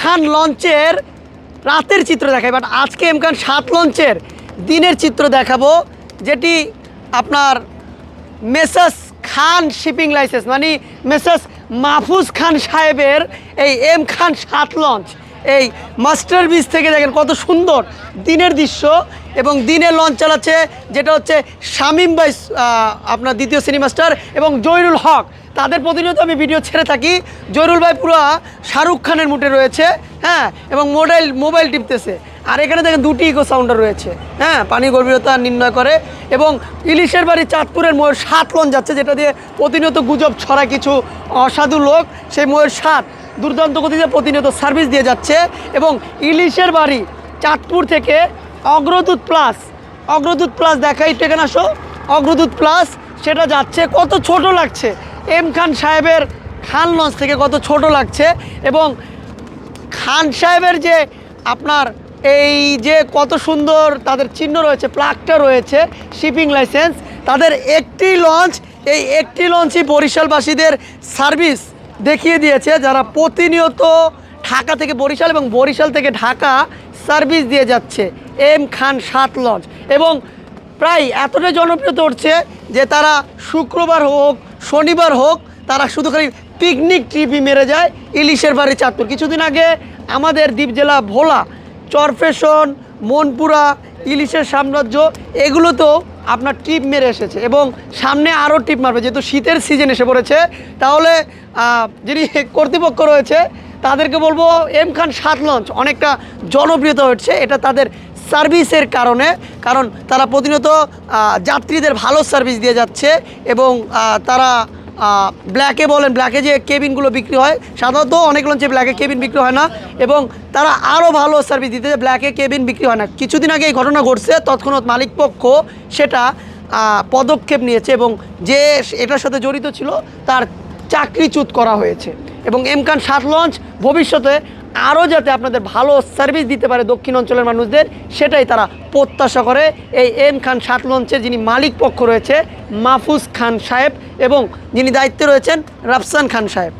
খান লঞ্চের রাতের চিত্র দেখাই বাট আজকে এম খান সাত লঞ্চের দিনের চিত্র দেখাবো, যেটি আপনার মেসাস খান শিপিং লাইসেন্স মানে মেসাস মাহফুজ খান সাহেবের এই এম খান সাত লঞ্চ। এই মাস্টার বিচ থেকে দেখেন কত সুন্দর দিনের দৃশ্য এবং দিনে লঞ্চ চালাচ্ছে, যেটা হচ্ছে শামিম বাই আপনার দ্বিতীয় শ্রেণি মাস্টার এবং জয়রুল হক। তাদের প্রতিনিয়ত আমি ভিডিও ছেড়ে থাকি। জয়রুল ভাই পুরো শাহরুখ খানের মুটে রয়েছে হ্যাঁ এবং মোবাইল মোবাইল টিপতেছে। আর এখানে দেখেন দুটি ইকো সাউন্ডার রয়েছে হ্যাঁ পানি গভীরতা নির্ণয় করে এবং ইলিশের বাড়ি চাঁদপুরের ময়ূর সাত লঞ্চ যাচ্ছে, যেটা দিয়ে প্রতিনিয়ত গুজব ছড়া কিছু অসাধু লোক। সেই ময়ূর সাত দুর্দান্ত গতিতে প্রতিনিয়ত সার্ভিস দিয়ে যাচ্ছে এবং ইলিশের বাড়ি চাঁদপুর থেকে অগ্রদূত প্লাস অগ্রদূত প্লাস দেখাই, একটু এখানে আসো। অগ্রদূত প্লাস সেটা যাচ্ছে, কত ছোট লাগছে? এম খান সাহেবের খান লঞ্চ থেকে কত ছোট লাগছে এবং খান সাহেবের যে আপনার এই যে কত সুন্দর তাদের চিহ্ন রয়েছে প্লাগটা রয়েছে শিপিং লাইসেন্স তাদের একটি লঞ্চ এই একটি লঞ্চই বরিশালবাসীদের সার্ভিস দেখিয়ে দিয়েছে যারা প্রতিনিয়ত ঢাকা থেকে বরিশাল এবং বরিশাল থেকে ঢাকা সার্ভিস দিয়ে যাচ্ছে। এম খান সাত লঞ্চ। এবং প্রায় এতটাই জনপ্রিয়তা উঠছে যে তারা শুক্রবার হোক, শনিবার হোক, তারা শুধু খালি পিকনিক ট্রিপই মেরে যায় ইলিশের বাড়ি চাঁদপুর। কিছুদিন আগে আমাদের দ্বীপ জেলা ভোলা, চরফেশন, মনপুরা, ইলিশের সাম্রাজ্য এগুলো তো আপনার টিপ মেরে এসেছে এবং সামনে আরও টিপ মারবে। যেহেতু শীতের সিজন এসে পড়েছে, তাহলে যিনি কর্তৃপক্ষ রয়েছে, তাদেরকে বলব, এম খান সাত লঞ্চ অনেকটা জনপ্রিয়তা হচ্ছে। এটা তাদের সার্ভিসের কারণে, কারণ তারা প্রতিনিয়ত যাত্রীদের ভালো সার্ভিস দিয়ে যাচ্ছে এবং তারা ব্ল্যাকে বলেন ব্ল্যাকে যে কেবিনগুলো বিক্রি হয়, সাধারণত অনেক লঞ্চে ব্ল্যাকে কেবিন বিক্রি হয় না, এবং তারা আরও ভালো সার্ভিস দিতে ব্ল্যাকে কেবিন বিক্রি হয় না। কিছুদিন আগে এই ঘটনা ঘটছে, তৎক্ষণাৎ মালিকপক্ষ সেটা পদক্ষেপ নিয়েছে এবং যে এটার সাথে জড়িত ছিল, তার চাকরিচ্যুত করা হয়েছে। এবং এমকান সাত লঞ্চ ভবিষ্যতে আরও যাতে আপনাদের ভালো সার্ভিস দিতে পারে দক্ষিণ অঞ্চলের মানুষদের, সেটাই তারা প্রত্যাশা করে। এই এম খান সাত লঞ্চের যিনি মালিক পক্ষ রয়েছে, মাহফুজ খান সাহেব এবং যিনি দায়িত্বে রয়েছেন, রাফসান খান সাহেব।